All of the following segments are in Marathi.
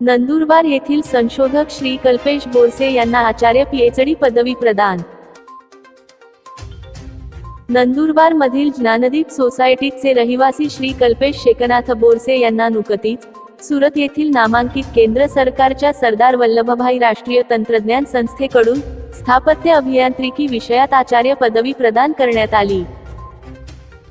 नंदुरबार येथील संशोधक श्री कल्पेश बोरसे यांना आचार्य पीएचडी पदवी प्रदान. नंदुरबार मधील ज्ञानदीप सोसायटीचे रहिवासी श्री कल्पेश शेकनाथ बोरसे यांना नुकतीच सुरत येथील नामांकित केंद्र सरकारच्या सरदार वल्लभभाई राष्ट्रीय तंत्रज्ञान संस्थेकडून स्थापत्य अभियांत्रिकी विषयात आचार्य पदवी प्रदान करण्यात आली.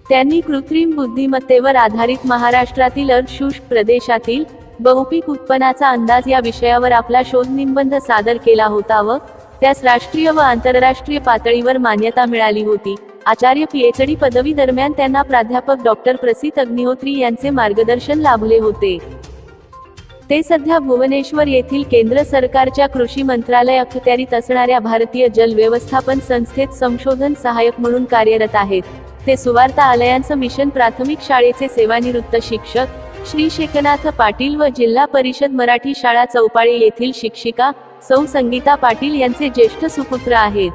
त्यांनी कृत्रिम बुद्धिमत्तेवर आधारित महाराष्ट्रातील अर्धशुष्क प्रदेशातील बहुपीक उत्पन्नाचा अंदाज या विषयावर आपला शोध निबंध सादर केला होता व त्यास राष्ट्रीय व आंतरराष्ट्रीय पातळीवर मान्यता मिळाली होती. आचार्य पीएचडी पदवी दरम्यान त्यांना प्राध्यापक डॉक्टर प्रसिद्ध अग्निहोत्री यांचे मार्गदर्शन लाभले होते. ते सध्या भुवनेश्वर येथील केंद्र सरकारच्या कृषी मंत्रालय अखत्यारीत असणाऱ्या भारतीय जल व्यवस्थापन संस्थेत संशोधन सहाय्यक म्हणून कार्यरत आहेत. ते सुवार्ता आलयांचं मिशन प्राथमिक शाळेचे सेवानिवृत्त शिक्षक श्री शेखनाथ पाटील व जिल्हा परिषद मराठी शाळा चौपाळी येथील शिक्षिका सौ संगीता पाटील यांचे ज्येष्ठ सुपुत्र आहेत.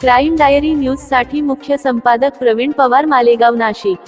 क्राईम डायरी न्यूजसाठी मुख्य संपादक प्रवीण पवार मालेगाव नाशिक.